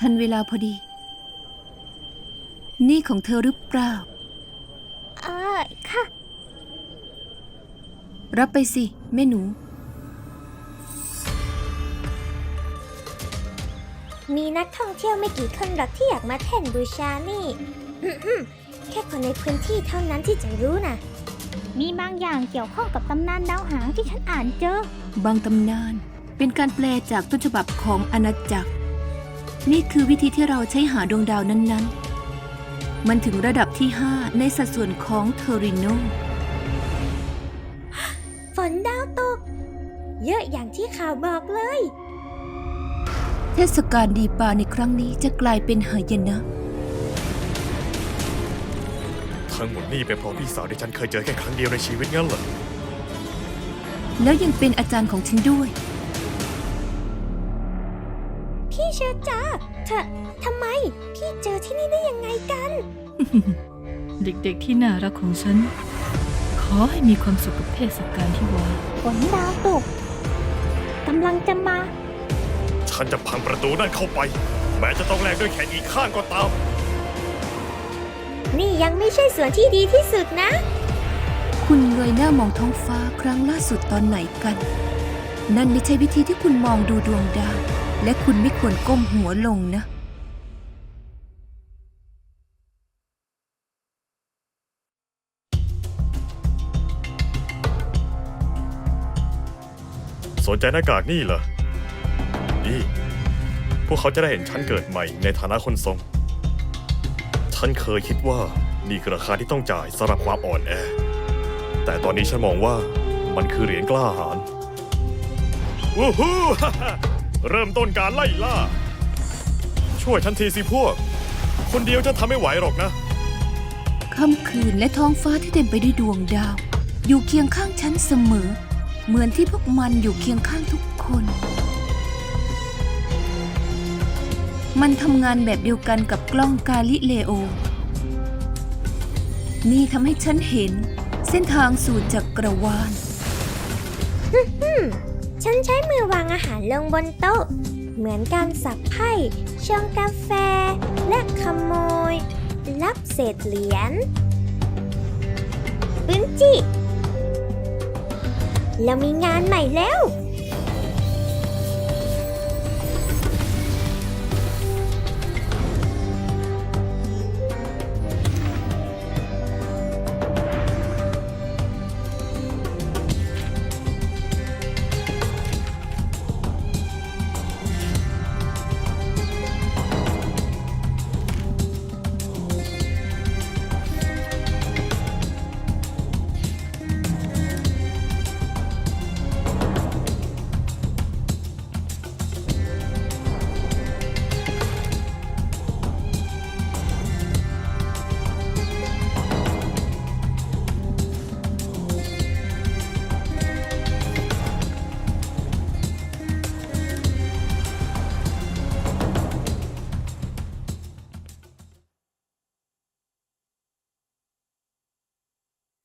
ทันเวลาพอดี นี่ของเธอหรือเปล่า เออค่ะ รับไปสิ แม่หนู มีนักท่องเที่ยวไม่กี่คนหรอกที่อยากมาแท่นบูชานี่อื้อๆแค่คนในพื้นที่เท่านั้นที่จะรู้นะ มีบางอย่างเกี่ยวข้องกับตำนานดาวหางที่ฉันอ่านเจอ บางตำนาน เป็นการแปลจากต้นฉบับของอาณาจักร นี่คือวิธีที่เราใช้หาดวงดาวนั้นๆ มันถึงระดับที่ 5 ในสัดส่วนของเทอริโน ฝนดาวตก เยอะอย่างที่ข่าวบอกเลย เทศกาลดีปาในครั้งนี้จะกลายเป็นหายนะ ทั้งหมดนี่เป็นเพราะพี่สาวที่ฉันเคยเจอแค่ครั้งเดียวในชีวิตงั้นเหรอ แล้วยังเป็นอาจารย์ของฉันด้วย เชอจ้าเธอทำไม พี่เจอที่นี่ได้ยังไงกัน เด็กๆที่น่ารักของฉัน ขอให้มีความสุขกับเทศกาลที่ว่าฝนดาวตกกำลังจะมา ฉันจะพังประตูนั่นเข้าไป แม้จะต้องแลกด้วยแขนอีกข้างก็ตาม นี่ยังไม่ใช่ส่วนที่ดีที่สุดนะ คุณเงยหน้ามองท้องฟ้าครั้งล่าสุดตอนไหนกัน นั่นไม่ใช่วิธีที่คุณมองดูดวงดาว และคุณไม่ควรก้มหัวลงนะ สนใจหน้ากากนี่เหรอนี่พวกเขาจะได้เห็นฉันเกิดใหม่ในฐานะคนทรง ฉันเคยคิดว่านี่คือราคาที่ต้องจ่ายสำหรับความอ่อนแอ แต่ตอนนี้ฉันมองว่ามันคือเหรียญกล้าหาญวู้ฮู้ เริ่มต้นการไล่ล่า ช่วยฉันทีสิพวก คนเดียวจะทำไม่ไหวหรอกนะ ค่ำคืนและท้องฟ้าที่เต็มไปด้วยดวงดาว อยู่เคียงข้างฉันเสมอ เหมือนที่พวกมันอยู่เคียงข้างทุกคน มันทำงานแบบเดียวกันกับกล้องกาลิเลโอ นี่ทำให้ฉันเห็น เส้นทางสู่จักรวาล ฉันใช้มือวางอาหาร ลงบนโต๊ะ เหมือนการสับไพ่ชงกาแฟ และขโมย รับเศษเหรียญปืนจิเรามีงานใหม่แล้ว